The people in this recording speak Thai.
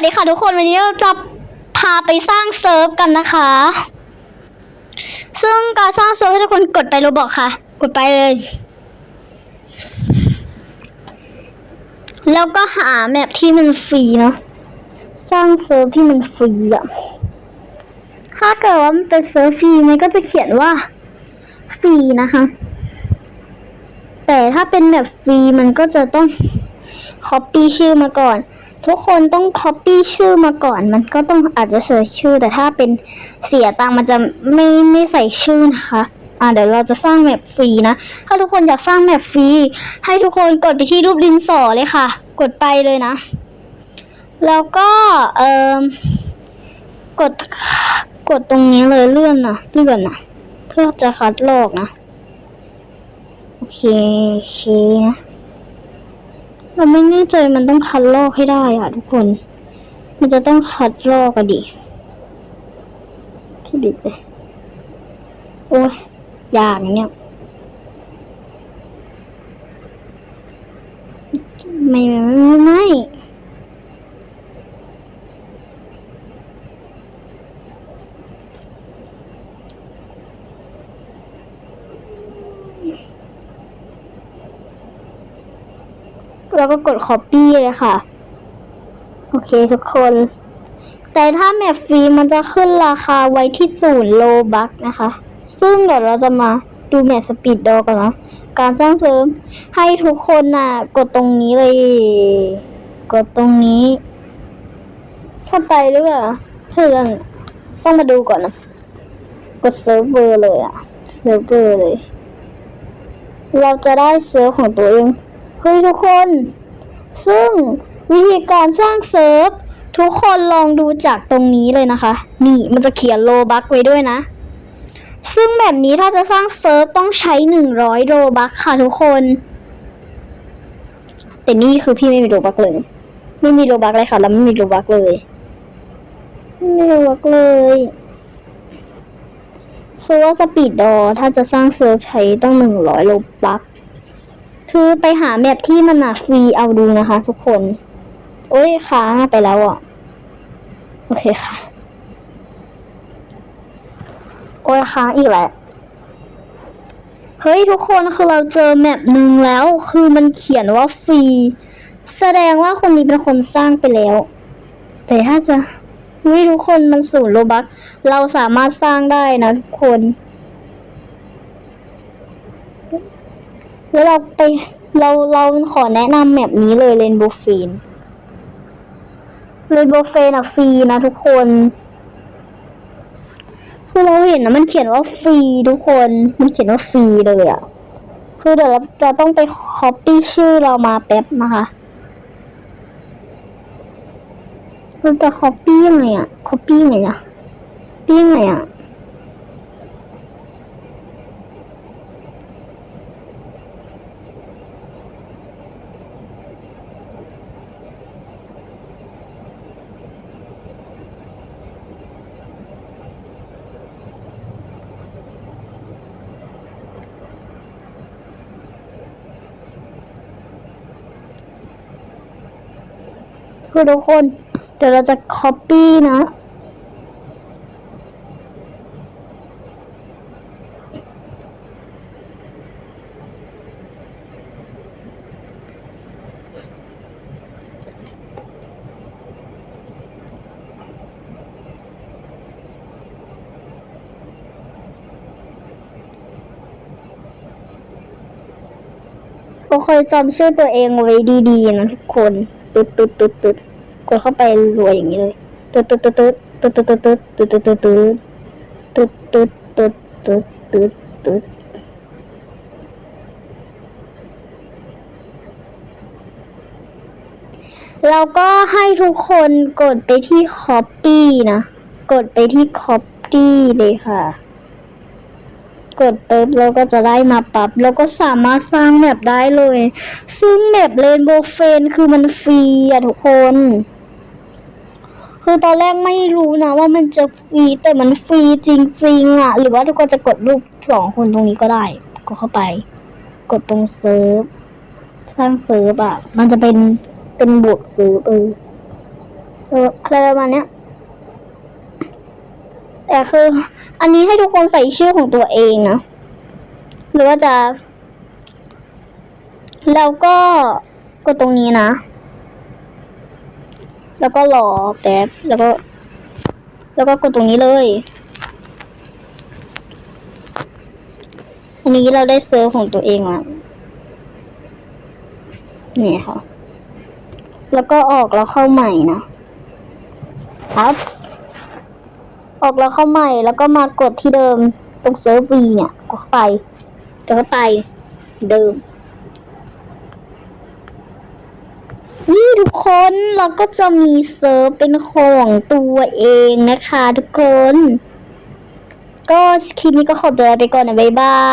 วัสดีค่ะทุกคนวันนี้เราจะพาไปสร้างเซิร์ฟกันนะคะ ซึ่งการสร้างเซิร์ฟให้ทุกคนกดไปโรบอกค่ะ กดไปเลย แล้วก็หาแมปที่มันฟรีเนาะสร้างเซิร์ฟที่มันฟรีอะถ้าเกิดว่ามันเป็นเซิร์ฟฟรีมันก็จะเขียนว่าฟรีนะคะ แต่ถ้าเป็นแบบฟรีมันก็จะต้อง copy ชื่อมาก่อน ทุกคนต้อง copy ชื่อมาก่อน มันก็ต้องอาจจะเสิร์ชชื่อ แต่ถ้าเป็นเสียตังมันจะไม่ไม่ใส่ชื่อนะคะ อ่าเดี๋ยวเราจะสร้างแมปฟรีนะ ถ้าทุกคนอยากสร้างแมปฟรี ให้ทุกคนกดไปที่รูปดินสอเลยค่ะ กดไปเลยนะ แล้วก็เอ่อกดกดตรงนี้เลยเลื่อนนะเลื่อนนะเพื่อจะคัดลอกนะ โอเคโอเคนะ เราไม่แน่ใจมันต้องคัดลอกให้ได้อะทุกคน มันจะต้องคัดลอกอะดิที่บิดเลยโอ้ยยากเนี่ยไม่ไม่ไม่ไม่ แล้วก็กด copy เลยค่ะ โอเคทุกคน แต่ถ้าแมปฟรีมันจะขึ้นราคาไว้ที่ศูนย์โลบักนะคะ ซึ่งเดี๋ยวเราจะมาดูแมปสปีดดอกันนะการสร้างเสริมให้ทุกคนน่ะ กดตรงนี้เลย กดตรงนี้เข้าไปหรือเปล่าเพื่อนต้องมาดูก่อนนะ กดเซิร์ฟเวอร์เลยอะเซิร์ฟเวอร์เลย เราจะได้เซิร์ฟของตัวเอง เฮ้ยทุกคน ซึ่งวิธีการสร้างเซิร์ฟ ทุกคนลองดูจากตรงนี้เลยนะคะ นี่มันจะเขียนโลบักไว้ด้วยนะ ซึ่งแบบนี้ถ้าจะสร้างเซิร์ฟต้องใช้หนึ่งร้อยโลบักค่ะทุกคน แต่นี่คือพี่ไม่มีโลบักเลย ไม่มีโลบักเลยค่ะ แล้วไม่มีโลบักเลย ไม่มีโลบักเลยคือว่าสปีดดอถ้าจะสร้างเซิร์ฟใช้ต้องหนึ่งร้อยโลบัก คือไปหาแมปที่มันอะฟรีเอาดูนะคะ ทุกคน โอ้ยค้างไปแล้วอะ โอเคค่ะ โอ้ยค้างอีกแล้วเฮ้ย ทุกคนคือเราเจอแมปหนึ่งแล้ว คือมันเขียนว่าฟรี แสดงว่าคนนี้เป็นคนสร้างไปแล้ว แต่ถ้าจะวิทุกคนมันศูนย์โลบักเราสามารถสร้างได้นะทุกคน แล้วเราไปเราเราขอแนะนำแมปนี้เลยเรนโบว์ฟีนเรนโบว์ฟีนอะฟรีนะทุกคนคือเราเห็นนะมันเขียนว่าฟรีทุกคนมันเขียนว่าฟรีเลยอะคือเดี๋ยวเราจะต้องไป copy ชื่อเรามาแป๊บนะคะเราจะ copy ยังไงอะ copy ยังไงอะ copy ยังไงอะ คือทุกคน เดี๋ยวเราจะ copy นะ โอเคจำชื่อตัวเองไว้ดีๆนะทุกคน ตึ๊ดตึ๊ดตึ๊ดตึ๊ดกดเข้าไปรัวอย่างนี้เลยตึ๊ดตึ๊ดตึ๊ดตึ๊ดตึ๊ดตึ๊ดตึ๊ดตึ๊ดตึ๊ดตึ๊ดตึ๊ดตึ๊ดตึ๊ดตึ๊ดตึ๊ดตึ๊ดตึ๊ดแล้วก็ให้ทุกคนกดไปที่ copy นะ กดไปที่ copy เลยค่ะ กดปุ๊บเราก็จะได้มาปรับแล้วก็สามารถสร้างแมปได้เลย ซึ่งแมปเรนโบว์เฟนคือมันฟรีอะทุกคน คือตอนแรกไม่รู้นะว่ามันจะฟรีแต่มันฟรีจริงๆอะหรือว่าทุกคนจะกดรูปสองคนตรงนี้ก็ได้กดเข้าไป กดตรงเซิร์ฟสร้างเซิร์ฟอะมันจะเป็นเป็นบวกเซิร์ฟเออเอออะไรประมาณเนี้ย แต่คือ อันนี้ให้ทุกคนใส่ชื่อของตัวเองนะ หรือว่าจะ แล้วก็กดตรงนี้นะ แล้วก็รอแป๊บ แล้วก็ แล้วก็กดตรงนี้เลย อันนี้เราได้เซิร์ฟของตัวเองแล้วนี่ค่ะ แล้วก็ออกแล้วเข้าใหม่นะครับ ออกแล้วเข้าใหม่แล้วก็มากดที่เดิมตรงเซิร์ฟวีเนี่ยกดเข้าไปแล้วก็ไปเดิมนี่ทุกคนเราก็จะมีเซิร์ฟเป็นของตัวเองนะคะทุกคน ก็คลิปนี้ก็ขอตัวลาไปก่อนนะบ๊ายบาย